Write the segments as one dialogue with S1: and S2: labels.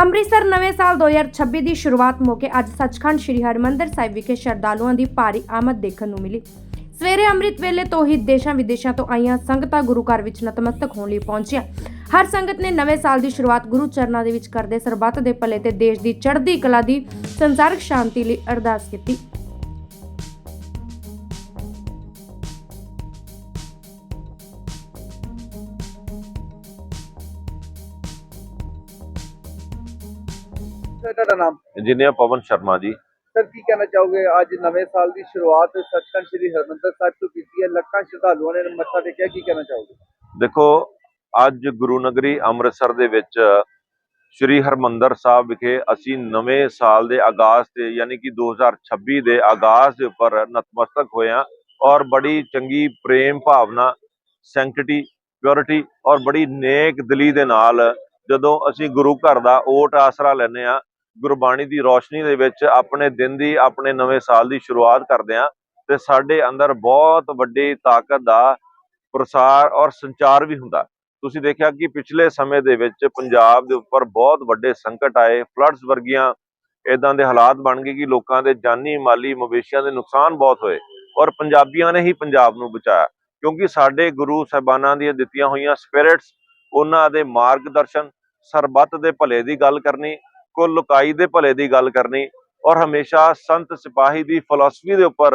S1: ਅੰਮ੍ਰਿਤਸਰ ਨਵੇਂ ਸਾਲ 2026 ਦੀ ਸ਼ੁਰੂਆਤ ਮੌਕੇ ਅੱਜ ਸੱਚਖੰਡ ਸ੍ਰੀ ਹਰਿਮੰਦਰ ਸਾਹਿਬ ਵਿਖੇ ਸ਼ਰਧਾਲੂਆਂ ਦੀ ਭਾਰੀ ਆਮਦ ਦੇਖਣ ਨੂੰ ਮਿਲੀ। ਸਵੇਰੇ ਅੰਮ੍ਰਿਤ ਵੇਲੇ ਤੋਂ ਹੀ ਦੇਸ਼ਾਂ ਵਿਦੇਸ਼ਾਂ ਤੋਂ ਆਈਆਂ ਸੰਗਤਾਂ ਗੁਰੂ ਘਰ ਵਿੱਚ ਨਤਮਸਤਕ ਹੋਣ ਲਈ ਪਹੁੰਚੀਆਂ। ਹਰ ਸੰਗਤ ਨੇ ਨਵੇਂ ਸਾਲ ਦੀ ਸ਼ੁਰੂਆਤ ਗੁਰੂ ਚਰਨਾਂ ਦੇ ਵਿੱਚ ਕਰਦੇ ਸਰਬੱਤ ਦੇ ਭਲੇ ਤੇ ਦੇਸ਼ ਦੀ ਚੜ੍ਹਦੀ ਕਲਾ ਦੀ ਸੰਸਾਰਿਕ ਸ਼ਾਂਤੀ ਲਈ ਅਰਦਾਸ ਕੀਤੀ।
S2: ਸਰ ਤੁਹਾਡਾ ਨਾਮ?
S3: ਇੰਜੀਨੀਅਰ ਪਵਨ ਸ਼ਰਮਾ ਜੀ।
S2: ਸਰ ਕੀ ਕਹਿਣਾ ਚਾਹੋਗੇ? ਅੱਜ ਨਵੇਂ ਸਾਲ ਦੀ ਸ਼ੁਰੂਆਤ ਸੱਚਖੰਡ ਸ੍ਰੀ ਹਰਿਮੰਦਰ ਸਾਹਿਬ ਤੋਂ ਕੀਤੀ ਹੈ। ਲੱਖਾਂ ਸ਼ਰਧਾਲੂਆਂ ਨੇ ਮੱਥਾ ਟੇਕਿਆ। ਕੀ ਕਹਿਣਾ ਚਾਹੋਗੇ?
S3: ਦੇਖੋ ਅੱਜ ਗੁਰੂ ਨਗਰੀ ਅੰਮ੍ਰਿਤਸਰ ਦੇ ਵਿੱਚ ਸ੍ਰੀ ਹਰਮੰਦਰ ਸਾਹਿਬ ਵਿਖੇ ਅਸੀਂ ਨਵੇਂ ਸਾਲ ਦੇ ਆਗਾਜ਼ ਤੇ ਯਾਨੀ ਕਿ 2026 ਦੇ ਆਗਾਜ਼ ਦੇ ਉੱਪਰ ਨਤਮਸਤਕ ਹੋਏ ਹਾਂ ਔਰ ਬੜੀ ਚੰਗੀ ਪ੍ਰੇਮ ਭਾਵਨਾ ਸੈਂਕਟਿਟੀ ਪਿਓਰਿਟੀ ਔਰ ਬੜੀ ਨੇਕ ਦਿਲੀ ਦੇ ਨਾਲ ਜਦੋਂ ਅਸੀਂ ਗੁਰੂ ਘਰ ਦਾ ਓਟ ਆਸਰਾ ਲੈਂਦੇ ਆ ਗੁਰਬਾਣੀ ਦੀ ਰੋਸ਼ਨੀ ਦੇ ਵਿੱਚ ਆਪਣੇ ਦਿਨ ਦੀ, ਆਪਣੇ ਨਵੇਂ ਸਾਲ ਦੀ ਸ਼ੁਰੂਆਤ ਕਰਦੇ ਆ ਤੇ ਸਾਡੇ ਅੰਦਰ ਬਹੁਤ ਵੱਡੀ ਤਾਕਤ ਦਾ ਪ੍ਰਸਾਰ ਔਰ ਸੰਚਾਰ ਵੀ ਹੁੰਦਾ। ਤੁਸੀਂ ਦੇਖਿਆ ਕਿ ਪਿਛਲੇ ਸਮੇਂ ਦੇ ਵਿੱਚ ਪੰਜਾਬ ਦੇ ਉੱਪਰ ਬਹੁਤ ਵੱਡੇ ਸੰਕਟ ਆਏ ਫਲੱਡਸ ਵਰਗੀਆਂ ਇਦਾਂ ਦੇ ਹਾਲਾਤ ਬਣ ਗਏ ਕਿ ਲੋਕਾਂ ਦੇ ਜਾਨੀ, ਮਾਲੀ, ਮਵੇਸ਼ੀਆਂ ਦੇ ਨੁਕਸਾਨ ਬਹੁਤ ਹੋਏ ਔਰ ਪੰਜਾਬੀਆਂ ਨੇ ਹੀ ਪੰਜਾਬ ਨੂੰ ਬਚਾਇਆ। ਕਿਉਂਕਿ ਸਾਡੇ ਗੁਰੂ ਸਾਹਿਬਾਨਾਂ ਦੀਆਂ ਦਿੱਤੀਆਂ ਹੋਈਆਂ ਸਪਿਰਿਟਸ, ਉਹਨਾਂ ਦੇ ਮਾਰਗਦਰਸ਼ਨ, ਸਰਬੱਤ ਦੇ ਭਲੇ ਦੀ ਗੱਲ ਕਰਨੀ ਕੁੱਲ ਲੁਕਾਈ ਦੇ ਭਲੇ ਦੀ ਗੱਲ ਕਰਨੀ ਔਰ ਹਮੇਸ਼ਾ ਸੰਤ ਸਿਪਾਹੀ ਦੀ ਫਿਲਾਸਫੀ ਦੇ ਉੱਪਰ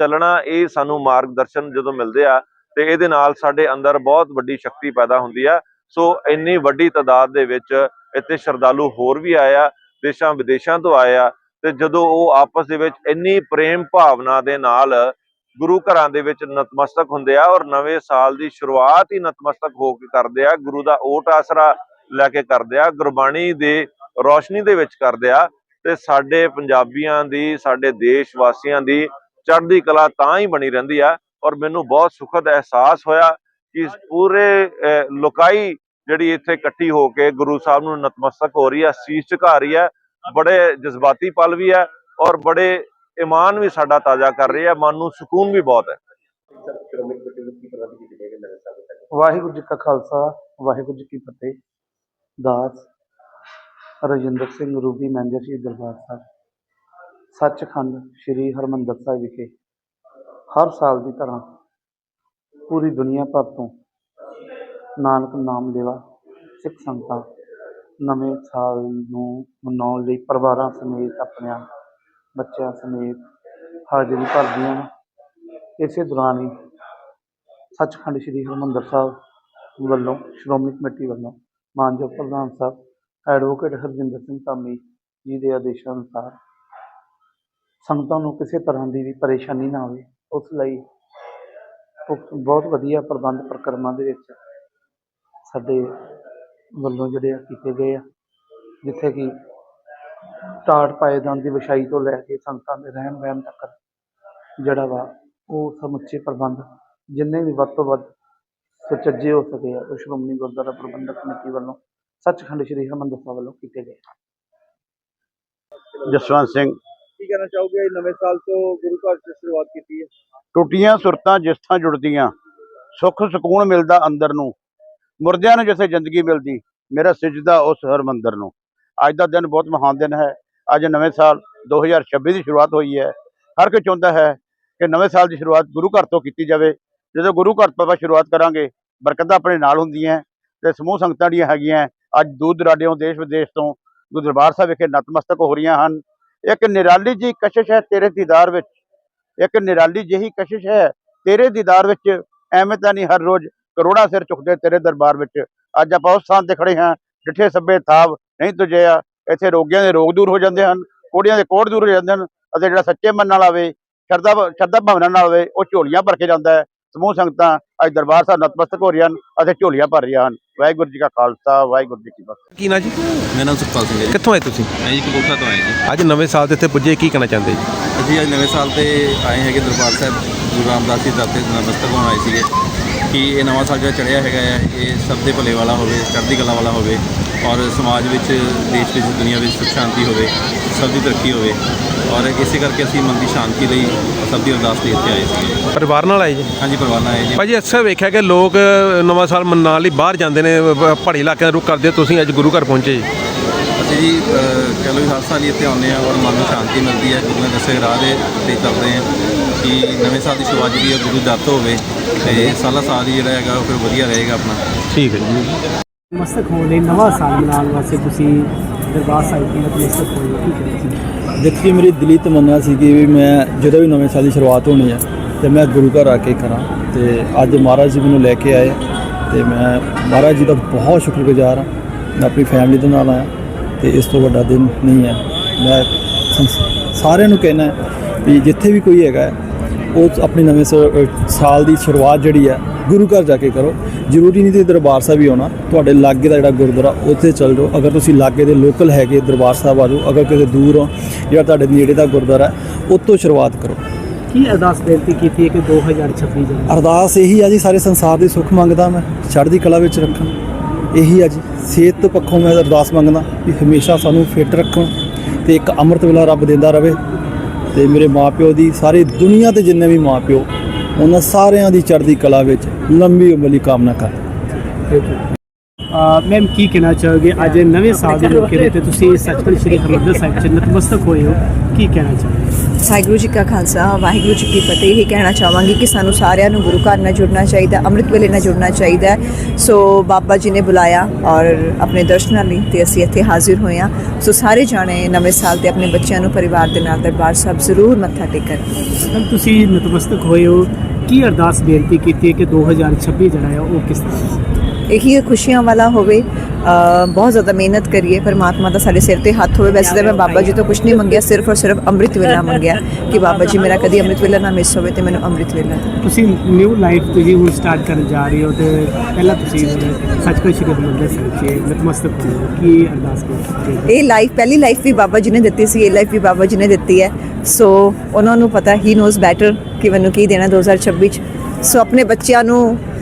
S3: ਚੱਲਣਾ, ਇਹ ਸਾਨੂੰ ਮਾਰਗਦਰਸ਼ਨ ਜਦੋਂ ਮਿਲਦੇ ਆ, ਤੇ ਇਹਦੇ ਨਾਲ ਸਾਡੇ ਅੰਦਰ ਬਹੁਤ ਵੱਡੀ ਸ਼ਕਤੀ ਪੈਦਾ ਹੁੰਦੀ ਆ। ਸੋ ਇੰਨੀ ਵੱਡੀ ਤਾਦਾਦ ਦੇ ਵਿੱਚ ਇੱਥੇ ਸ਼ਰਧਾਲੂ ਹੋਰ ਵੀ ਆਇਆ ਦੇਸ਼ਾਂ ਵਿਦੇਸ਼ਾਂ ਤੋਂ ਆਏ ਆ, ਤੇ ਜਦੋਂ ਉਹ ਆਪਸ ਦੇ ਵਿੱਚ ਇੰਨੀ ਪ੍ਰੇਮ ਭਾਵਨਾ ਦੇ ਨਾਲ ਗੁਰੂ ਘਰਾਂ ਦੇ ਵਿੱਚ ਨਤਮਸਤਕ ਹੁੰਦੇ ਆ ਔਰ ਨਵੇਂ ਸਾਲ ਦੀ ਸ਼ੁਰੂਆਤ ਹੀ ਨਤਮਸਤਕ ਹੋ ਕੇ ਕਰਦੇ ਆ, ਗੁਰੂ ਦਾ ਓਟ ਆਸਰਾ ਲੈ ਕੇ ਕਰਦੇ ਆ, ਗੁਰਬਾਣੀ ਦੇ ਰੋਸ਼ਨੀ ਦੇ ਵਿੱਚ ਕਰਦੇ ਆ ਤੇ ਸਾਡੇ ਪੰਜਾਬੀਆਂ ਦੀ, ਸਾਡੇ ਦੇਸ਼ ਵਾਸੀਆਂ ਦੀ ਚੜ੍ਹਦੀ ਕਲਾ ਤਾਂ ਹੀ ਬਣੀ ਰਹਿੰਦੀ ਆ ਔਰ ਮੈਨੂੰ ਬਹੁਤ ਸੁਖਦ ਅਹਿਸਾਸ ਹੋਇਆ ਕਿ ਪੂਰੇ ਲੋਕਾਈ ਜਿਹੜੀ ਇੱਥੇ ਇਕੱਠੀ ਹੋ ਕੇ ਗੁਰੂ ਸਾਹਿਬ ਨੂੰ ਨਤਮਸਤਕ ਹੋ ਰਹੀ ਹੈ ਸੀਸ ਝੁਕਾ ਰਹੀ ਹੈ ਬੜੇ ਜਜ਼ਬਾਤੀ ਪਲ ਵੀ ਹੈ ਔਰ ਬੜੇ ਇਮਾਨ ਵੀ ਸਾਡਾ ਤਾਜ਼ਾ ਕਰ ਰਹੀ ਹੈ ਮਨ ਨੂੰ ਸਕੂਨ ਵੀ ਬਹੁਤ ਹੈ।
S4: ਵਾਹਿਗੁਰੂ ਜੀ ਕਾ ਖਾਲਸਾ, ਵਾਹਿਗੁਰੂ ਜੀ ਕੀ ਫਤਿਹ, ਦਾਸ ਰਜਿੰਦਰ ਸਿੰਘ ਰੂਬੀ, ਮੈਨੇਜਰ ਜੀ ਦਰਬਾਰ ਸਾਹਿਬ। ਸੱਚਖੰਡ ਸ੍ਰੀ ਹਰਮੰਦਰ ਸਾਹਿਬ ਵਿਖੇ ਹਰ ਸਾਲ ਦੀ ਤਰ੍ਹਾਂ ਪੂਰੀ ਦੁਨੀਆ ਭਰ ਤੋਂ ਨਾਨਕ ਨਾਮ ਲੈਵਾ ਸਿੱਖ ਸੰਗਤਾਂ ਨਵੇਂ ਸਾਲ ਨੂੰ ਮਨਾਉਣ ਲਈ ਪਰਿਵਾਰਾਂ ਸਮੇਤ, ਆਪਣਿਆਂ ਬੱਚਿਆਂ ਸਮੇਤ ਹਾਜ਼ਰੀ ਭਰਦੀਆਂ ਹਨ ਇਸੇ ਦੌਰਾਨ ਹੀ ਸੱਚਖੰਡ ਸ੍ਰੀ ਹਰਿਮੰਦਰ ਸਾਹਿਬ ਵੱਲੋਂ ਸ਼੍ਰੋਮਣੀ ਕਮੇਟੀ ਵੱਲੋਂ ਮਾਨਯੋਗ ਪ੍ਰਧਾਨ ਸਾਹਿਬ ਐਡਵੋਕੇਟ ਹਰਜਿੰਦਰ ਸਿੰਘ ਧਾਮੀ ਜੀ ਦੇ ਆਦੇਸ਼ਾਂ ਅਨੁਸਾਰ ਸੰਗਤਾਂ ਨੂੰ ਕਿਸੇ ਤਰ੍ਹਾਂ ਦੀ ਵੀ ਪਰੇਸ਼ਾਨੀ ਨਾ ਆਵੇ, ਉਸ ਲਈ ਪੁਖਤ- ਬਹੁਤ ਵਧੀਆ ਪ੍ਰਬੰਧ ਪ੍ਰਕਰਮਾਂ ਦੇ ਵਿੱਚ ਸਾਡੇ ਵੱਲੋਂ ਜਿਹੜੇ ਆ ਕੀਤੇ ਗਏ ਆ, ਜਿੱਥੇ ਕਿ ਟਾਟ ਪਾਏਦਾਨ ਦੀ ਵਿਛਾਈ ਤੋਂ ਲੈ ਕੇ ਸੰਗਤਾਂ ਦੇ ਰਹਿਣ ਬਹਿਣ ਤੱਕ ਜਿਹੜਾ ਵਾ ਉਹ ਸਮੁੱਚੇ ਪ੍ਰਬੰਧ ਜਿੰਨੇ ਵੀ ਵੱਧ ਤੋਂ ਵੱਧ ਸੁਚੱਜੇ ਹੋ ਸਕੇ ਆ ਉਹ ਸ਼੍ਰੋਮਣੀ ਗੁਰਦੁਆਰਾ ਪ੍ਰਬੰਧਕ ਕਮੇਟੀ ਵੱਲੋਂ ਸੱਚਖੰਡ ਸ੍ਰੀ ਹਰਿਮੰਦਰ ਸਾਹਿਬ ਵੱਲੋਂ ਕੀਤੇ ਗਏ
S5: ਜਸਵੰਤ ਸਿੰਘ।
S2: ਕੀ ਕਹਿਣਾ ਚਾਹੋਗੇ? ਨਵੇਂ ਸਾਲ ਤੋਂ ਗੁਰੂ ਘਰ ਤੋਂ ਸ਼ੁਰੂਆਤ ਕੀਤੀ ਹੈ।
S5: ਟੁੱਟੀਆਂ ਸੁਰਤਾਂ ਜਿਸ ਥਾਂ ਜੁੜਦੀਆਂ ਸੁੱਖ ਸਕੂਨ ਮਿਲਦਾ ਅੰਦਰ ਨੂੰ। ਮੁਰਦਿਆਂ ਨੂੰ ਜਿੱਥੇ ਜ਼ਿੰਦਗੀ ਮਿਲਦੀ ਮੇਰਾ ਸਿਜਦਾ ਉਸ ਹਰਮੰਦਰ ਨੂੰ। ਅੱਜ ਦਾ ਦਿਨ ਬਹੁਤ ਮਹਾਨ ਦਿਨ ਹੈ। ਅੱਜ ਨਵੇਂ ਸਾਲ 2026 ਦੀ ਸ਼ੁਰੂਆਤ ਹੋਈ ਹੈ। ਹਰ ਕੋਈ ਚਾਹੁੰਦਾ ਹੈ ਕਿ ਨਵੇਂ ਸਾਲ ਦੀ ਸ਼ੁਰੂਆਤ ਗੁਰੂ ਘਰ ਤੋਂ ਕੀਤੀ ਜਾਵੇ। ਜਦੋਂ ਗੁਰੂ ਘਰ ਤੋਂ ਆਪਾਂ ਸ਼ੁਰੂਆਤ ਕਰਾਂਗੇ ਬਰਕਤਾਂ ਆਪਣੇ ਨਾਲ ਹੁੰਦੀਆਂ ਤੇ ਸਮੂਹ ਸੰਗਤਾਂ ਜਿਹੜੀਆਂ ਹੈਗੀਆਂ ਅੱਜ ਦੂਰ ਦਰਾਡਿਓਂ ਦੇਸ਼ ਵਿਦੇਸ਼ ਤੋਂ ਗੁਰੂ ਦਰਬਾਰ ਸਾਹਿਬ ਵਿਖੇ ਨਤਮਸਤਕ ਹੋ ਰਹੀਆਂ ਹਨ। ਇੱਕ ਨਿਰਾਲੀ ਜੀ ਕਸ਼ਿਸ਼ ਹੈ ਤੇਰੇ ਦੀਦਾਰ ਵਿੱਚ। ਇੱਕ ਨਿਰਾਲੀ ਜਿਹੀ ਕਸ਼ਿਸ਼ ਹੈ ਤੇਰੇ ਦੀਦਾਰ ਵਿੱਚ। ਐਵੇਂ ਤਾਂ ਨਹੀਂ ਹਰ ਰੋਜ਼ ਕਰੋੜਾਂ ਸਿਰ ਚੁੱਕਦੇ ਤੇਰੇ ਦਰਬਾਰ ਵਿੱਚ। ਅੱਜ ਆਪਾਂ ਉਸ ਥਾਂ ਤੇ ਖੜੇ ਹਾਂ ਜਿੱਥੇ ਸੱਬੇ ਥਾਵ ਨਹੀਂ ਤੁਝੇ ਆ ਇੱਥੇ ਰੋਗੀਆਂ ਦੇ ਰੋਗ ਦੂਰ ਹੋ ਜਾਂਦੇ ਹਨ, ਕੋੜੀਆਂ ਦੇ ਕੋੜ ਦੂਰ ਹੋ ਜਾਂਦੇ ਹਨ ਅਤੇ ਜਿਹੜਾ ਸੱਚੇ ਮਨ ਨਾਲ ਆਵੇ, ਸ਼ਰਧਾ ਸ਼ਰਧਾ ਭਾਵਨਾ ਨਾਲ ਆਵੇ, ਉਹ ਝੋਲੀਆਂ ਭਰ ਕੇ ਜਾਂਦਾ ਹੈ। ਸਮੂਹ ਸੰਗਤਾਂ ਅੱਜ ਦਰਬਾਰ ਸਾਹਿਬ ਨਤਮਸਤਕ ਹੋ ਰਹੀਆਂ ਹਨ ਅਤੇ ਝੋਲੀਆਂ ਭਰ ਰਹੀਆਂ ਹਨ। ਵਾਹਿਗੁਰੂ ਜੀ ਕਾ ਖਾਲਸਾ ਵਾਹਿਗੁਰੂ ਜੀ ਕੀ ਫਤਿਹ।
S6: ਕੀ ਨਾ ਜੀ?
S7: ਮੇਰਾ ਨਾਮ ਸੁਖਪਾਲ ਸਿੰਘ ਹੈ ਜੀ।
S6: ਕਿੱਥੋਂ ਆਏ ਤੁਸੀਂ?
S7: ਮੈਂ ਜੀ ਕਪੂਰਥਲਾ ਤੋਂ ਆਏ ਜੀ।
S6: ਅੱਜ ਨਵੇਂ ਸਾਲ ਦੇ ਇੱਥੇ ਪੁੱਜੇ ਕੀ ਕਹਿਣਾ ਚਾਹੁੰਦੇ ਜੀ?
S7: ਅਸੀਂ ਅੱਜ ਨਵੇਂ ਸਾਲ ਤੇ ਆਏ ਹੈਗੇ ਦਰਬਾਰ ਸਾਹਿਬ ਗੁਰੂ ਰਾਮਦਾਸ ਜੀ ਦਰ ਤੇ ਨਮਸਤਕ ਹੋਣ ਆਏ ਸੀਗੇ। ਕਿ ਇਹ ਨਵਾਂ ਸਾਲ ਜਿਹੜਾ ਚੜ੍ਹਿਆ ਹੈਗਾ ਹੈ ਇਹ ਸਭ ਦੇ ਭਲੇ ਵਾਲਾ ਹੋਵੇ ਚੜ੍ਹਦੀ ਕਲਾ ਵਾਲਾ ਹੋਵੇ। ਔਰ ਸਮਾਜ ਵਿੱਚ ਦੇਸ਼ ਵਿੱਚ ਦੁਨੀਆ ਵਿੱਚ ਸੁਖ ਸ਼ਾਂਤੀ ਹੋਵੇ ਸਭ ਦੀ ਤਰੱਕੀ ਹੋਵੇ। ਔਰ ਇਸੇ ਕਰਕੇ ਅਸੀਂ ਮਨ ਦੀ ਸ਼ਾਂਤੀ ਲਈ ਸਭ ਦੀ ਅਰਦਾਸ ਲਈ ਇੱਥੇ ਆਏ ਸੀਗੇ
S6: ਪਰਿਵਾਰ ਨਾਲ ਆਏ ਜੀ?
S7: ਹਾਂਜੀ ਪਰਿਵਾਰ ਨਾਲ ਆਏ ਜੀ।
S6: ਭਾਜੀ ਅਕਸਰ ਵੇਖਿਆ ਕਿ ਲੋਕ ਨਵਾਂ ਸਾਲ ਮਨਾਉਣ ਲਈ ਬਾਹਰ ਜਾਂਦੇ ਨੇ ਪਹਾੜੀ ਇਲਾਕਿਆਂ ਦਾ ਰੁਖ ਕਰਦੇ ਤੁਸੀਂ ਅੱਜ ਗੁਰੂ ਘਰ ਪਹੁੰਚੇ ਜੀ।
S7: ਵੈਸੇ ਜੀ ਅਹ, ਕਹਿ ਲਓ ਵੀ ਹਰ ਸਾਲ ਇੱਥੇ ਆਉਂਦੇ ਆ ਔਰ ਮਨ ਨੂੰ ਸ਼ਾਂਤੀ ਮਿਲਦੀ ਹੈ। ਗੁਰੂ ਨੇ ਦੱਸੇ ਰਾਹ ਦੇ ਤੇ ਚੱਲਦੇ ਆ ਕਿ ਨਵੇਂ ਸਾਲ ਦੀ ਸ਼ੁਰੂਆਤ ਜਿਹੜੀ ਹੈ ਗੁਰੂ ਦੱਤ ਹੋਵੇ ਤੇ ਸਾਲਾ ਸਾਲ ਹੀ ਜਿਹੜਾ ਹੈਗਾ ਉਹ ਫਿਰ ਵਧੀਆ ਰਹੇਗਾ ਆਪਣਾ।
S6: ਠੀਕ ਹੈ ਜੀ।
S8: ਮਸਤਕ ਹੋਣ ਲਈ ਨਵਾਂ ਸਾਲ ਮਨਾਉਣ ਵਾਸਤੇ ਤੁਸੀਂ ਦਰਬਾਰ ਸਾਹਿਬ ਦੀ ਨਤਮਸਤਕ ਹੋਏ ਹੋ। ਕੀ ਕਹਿੰਦੇ ਸੀ
S9: ਮੇਰੀ ਦਿਲੀ ਤਮੰਨਾ ਸੀ ਕਿ ਵੀ ਮੈਂ ਜਦੋਂ ਵੀ ਨਵੇਂ ਸਾਲ ਦੀ ਸ਼ੁਰੂਆਤ ਹੋਣੀ ਹੈ ਤੇ ਮੈਂ ਗੁਰੂ ਘਰ ਆ ਕੇ ਕਰਾਂ ਤੇ ਅੱਜ ਮਹਾਰਾਜ ਜੀ ਮੈਨੂੰ ਲੈ ਕੇ ਆਏ ਤੇ ਮੈਂ ਮਹਾਰਾਜ ਜੀ ਦਾ ਬਹੁਤ ਸ਼ੁਕਰਗੁਜ਼ਾਰ ਹਾਂ। ਮੈਂ ਆਪਣੀ ਫੈਮਿਲੀ ਦੇ ਨਾਲ ਆਇਆ ਤੇ ਇਸ ਤੋਂ ਵੱਡਾ ਦਿਨ ਨਹੀਂ ਹੈ। ਮੈਂ ਸਾਰਿਆਂ ਨੂੰ ਕਹਿਣਾ ਹੈ ਵੀ ਜਿੱਥੇ ਵੀ ਕੋਈ ਹੈਗਾ ਉਹ ਆਪਣੀ ਨਵੇਂ ਸਾਲ ਦੀ ਸ਼ੁਰੂਆਤ ਜਿਹੜੀ ਹੈ, ਗੁਰੂ ਘਰ ਜਾ ਕੇ ਕਰੋ। ਜ਼ਰੂਰੀ ਨਹੀਂ ਕਿ ਦਰਬਾਰ ਸਾਹਿਬ ਹੀ ਆਉਣਾ। ਤੁਹਾਡੇ ਲਾਗੇ ਦਾ ਜਿਹੜਾ ਗੁਰਦੁਆਰਾ ਉੱਥੇ ਚੱਲ ਜਾਓ। ਅਗਰ ਤੁਸੀਂ ਲਾਗੇ ਦੇ ਲੋਕਲ ਹੈਗੇ ਦਰਬਾਰ ਸਾਹਿਬ ਆ ਜਾਓ ਅਗਰ ਕਿਸੇ ਦੂਰ ਹੋ ਜਿਹੜਾ ਤੁਹਾਡੇ ਨੇੜੇ ਦਾ ਗੁਰਦੁਆਰਾ ਹੈ ਉੱਥੋਂ ਸ਼ੁਰੂਆਤ ਕਰੋ।
S8: ਕੀ ਅਰਦਾਸ ਬੇਨਤੀ ਕੀਤੀ ਹੈ ਕਿ 2026 ਜਨਵਰੀ
S9: ਅਰਦਾਸ ਇਹੀ ਆ ਜੀ ਸਾਰੇ ਸੰਸਾਰ ਦੀ ਸੁੱਖ ਮੰਗਦਾ ਮੈਂ ਚੜ੍ਹਦੀ ਕਲਾ ਵਿੱਚ ਰੱਖਣ ਇਹੀ ਆ ਜੀ ਸਿਹਤ ਪੱਖੋਂ ਮੈਂ ਅਰਦਾਸ ਮੰਗਦਾ ਕਿ ਹਮੇਸ਼ਾ ਸਾਨੂੰ ਫਿੱਟ ਰੱਖਣ ਤੇ ਇੱਕ ਅੰਮ੍ਰਿਤ ਵੇਲਾ ਰੱਬ ਦਿੰਦਾ ਰਵੇ ਤੇ ਮੇਰੇ ਮਾਪਿਓ ਦੀ ਸਾਰੀ ਦੁਨੀਆ ਤੇ ਜਿੰਨੇ ਵੀ ਮਾਪਿਓ ਉਹਨਾਂ ਸਾਰਿਆਂ ਦੀ ਚੜ੍ਹਦੀ ਕਲਾ ਵਿੱਚ ਲੰਬੀ ਉਮਰ ਦੀ ਕਾਮਨਾ ਕਰ
S8: ਮੈਮ ਕੀ ਕਹਿਣਾ ਚਾਹੋਗੇ? ਅੱਜ ਨਵੇਂ ਸਾਲ ਦੇ ਮੌਕੇ ਉੱਤੇ ਤੁਸੀਂ ਸੱਚਖੰਡ ਸ੍ਰੀ ਹਰਿਮੰਦਰ ਸਾਹਿਬ ਚ ਨਤਮਸਤਕ ਹੋਏ ਹੋ। ਕੀ ਕਹਿਣਾ ਚਾਹੋਗੇ?
S4: ਵਾਹਿਗੁਰੂ ਜੀ ਕਾ ਖਾਲਸਾ ਵਾਹਿਗੁਰੂ ਜੀ ਕੀ ਫਤਿਹ। ਇਹ ਕਹਿਣਾ ਚਾਹਾਂਗੀ ਕਿ ਸਾਨੂੰ ਸਾਰਿਆਂ ਨੂੰ ਗੁਰੂ ਘਰ ਨਾਲ ਜੁੜਨਾ ਚਾਹੀਦਾ ਅੰਮ੍ਰਿਤ ਵੇਲੇ ਨਾਲ ਜੁੜਨਾ ਚਾਹੀਦਾ। ਸੋ ਬਾਬਾ ਜੀ ਨੇ ਬੁਲਾਇਆ ਔਰ ਆਪਣੇ ਦਰਸ਼ਨਾਂ ਲਈ ਤੇ ਅਸੀਂ ਇੱਥੇ ਹਾਜ਼ਰ ਹੋਏ ਹਾਂ। ਸੋ ਸਾਰੇ ਜਾਣੇ ਨਵੇਂ ਸਾਲ ਤੇ ਆਪਣੇ ਬੱਚਿਆਂ ਨੂੰ ਪਰਿਵਾਰ ਦੇ ਨਾਲ ਦਰਬਾਰ ਸਾਹਿਬ ਜ਼ਰੂਰ ਮੱਥਾ ਟੇਕਣ।
S8: ਤੁਸੀਂ ਨਤਮਸਤਕ ਹੋਏ ਹੋ। ਕੀ ਅਰਦਾਸ ਬੇਨਤੀ ਕੀਤੀ ਹੈ ਕਿ 2026 ਜਿਹੜਾ ਹੈ ਉਹ ਕਿਸ ਤਰ੍ਹਾਂ
S4: ਇਹੀ ਖੁਸ਼ੀਆਂ ਵਾਲਾ ਹੋਵੇ ਬਹੁਤ ਜ਼ਿਆਦਾ ਮਿਹਨਤ ਕਰੀਏ ਪਰਮਾਤਮਾ ਦਾ ਸਾਡੇ ਸਿਰ ਤੇ ਹੱਥ ਹੋਵੇ। ਵੈਸੇ ਤਾਂ ਮੈਂ ਬਾਬਾ ਜੀ ਤੋਂ ਕੁਝ ਨਹੀਂ ਮੰਗਿਆ ਸਿਰਫ ਔਰ ਸਿਰਫ ਅੰਮ੍ਰਿਤ ਵੇਲਾ ਮੰਗਿਆ ਕਿ ਬਾਬਾ ਜੀ ਮੇਰਾ ਕਦੀ ਅੰਮ੍ਰਿਤ ਵੇਲਾ ਨਾ ਮਿਸ ਹੋਵੇ ਤੇ ਮੈਨੂੰ ਅੰਮ੍ਰਿਤ ਵੇਲਾ।
S8: ਤੁਸੀਂ ਨਿਊ ਲਾਈਫ ਤੁਸੀਂ ਹੁਣ ਸਟਾਰਟ ਕਰਨ ਜਾ ਰਹੇ ਹੋ ਤੇ ਪਹਿਲਾਂ ਤੁਸੀਂ ਸੱਚਖੰਡ ਸ੍ਰੀ ਹਰਿਮੰਦਰ ਸਾਹਿਬ ਚ ਨਤਮਸਤਕ ਹੋ ਕੀ ਅਰਦਾਸ ਹੈ
S4: ਇਹ ਲਾਈਫ ਪਹਿਲੀ ਲਾਈਫ ਵੀ ਬਾਬਾ ਜੀ ਨੇ ਦਿੱਤੀ ਸੀ ਇਹ ਲਾਈਫ ਵੀ ਬਾਬਾ ਜੀ ਨੇ ਦਿੱਤੀ ਹੈ। ਸੋ ਉਹਨਾਂ ਨੂੰ ਪਤਾ ਹੀ ਨੋਜ਼ ਬੈਟਰ ਕਿ ਮੈਨੂੰ ਕੀ ਦੇਣਾ 2026 ਚ। ਸੋ ਆਪਣੇ ਬੱਚਿਆਂ ਨੂੰ